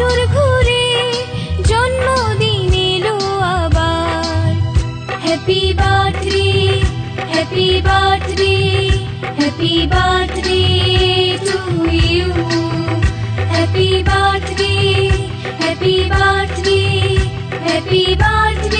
বছর ঘুরে জন্মদিন এলো আবার। Happy birthday happy birthday happy you happy birthday happy birthday happy birthday